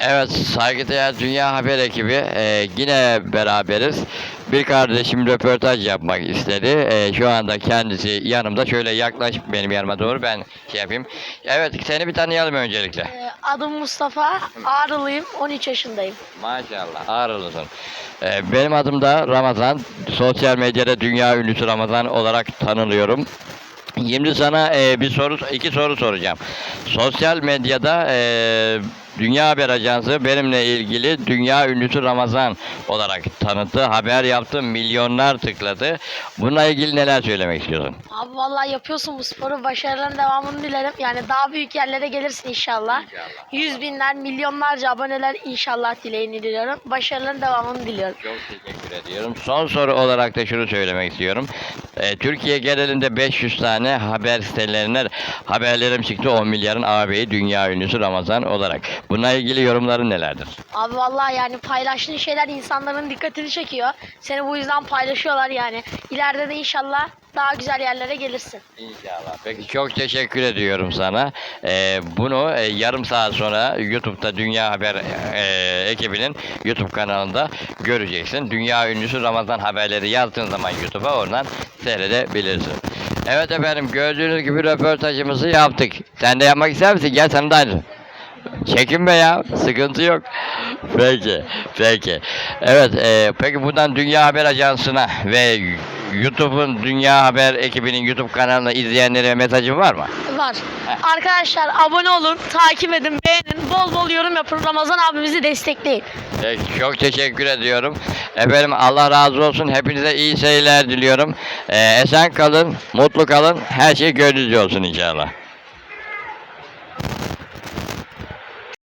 Evet, saygıdeğer Dünya Haber ekibi e, yine beraberiz. Bir kardeşim röportaj yapmak istedi. E, şu anda kendisi yanımda. Şöyle yaklaş benim yanıma doğru ben şey yapayım. Evet, seni bir tanıyalım öncelikle. Ee, Adım Mustafa, Ağrılıyım, 13 yaşındayım. Maşallah, ağrılısın. E, benim adım da Ramazan. Sosyal medyada dünya ünlüsü Ramazan olarak tanınıyorum. Şimdi sana e, bir soru, iki soru soracağım. Sosyal medyada e, Dünya Haber Ajansı benimle ilgili dünya ünlüsü Ramazan olarak tanıttı. Haber yaptı, milyonlar tıkladı. Bununla ilgili neler söylemek istiyorsun? Abi vallahi yapıyorsun bu sporu, başarıların devamını dilerim. Yani daha büyük yerlere gelirsin inşallah. İnşallah. Yüz binler, milyonlarca aboneler inşallah dileğini diliyorum. Başarıların devamını diliyorum. Çok teşekkür ediyorum. Son soru olarak da şunu söylemek istiyorum. Ee, Türkiye genelinde 500 tane haber sitelerine haberlerim çıktı 10 milyarın ağabeyi dünya ünlüsü Ramazan olarak. Bununla ilgili yorumların nelerdir? Abi vallahi yani paylaştığın şeyler insanların dikkatini çekiyor. Seni bu yüzden paylaşıyorlar yani. İleride de inşallah daha güzel yerlere gelirsin. İnşallah. Peki çok teşekkür ediyorum sana. Ee, bunu e, yarım saat sonra YouTube'da Dünya Haber e, ekibinin YouTube kanalında göreceksin. Dünya ünlüsü Ramazan haberleri yazdığın zaman YouTube'a oradan seyredebilirsin. Evet efendim gördüğünüz gibi röportajımızı yaptık. Sen de yapmak ister misin? Gel sen de aynı. Çekinme ya. Sıkıntı yok. Peki. Peki. Evet. e, peki buradan Dünya Haber Ajansı'na ve YouTube'un Dünya Haber ekibinin YouTube kanalına izleyenlere mesajın var mı? Var. Arkadaşlar abone olun, takip edin, beğenin, bol bol yorum yapın. Ramazan abimizi destekleyin. Peki, çok teşekkür ediyorum. Efendim Allah razı olsun. Hepinize iyi seyirler diliyorum. E, esen kalın, mutlu kalın. Her şey gönlünüzce olsun inşallah.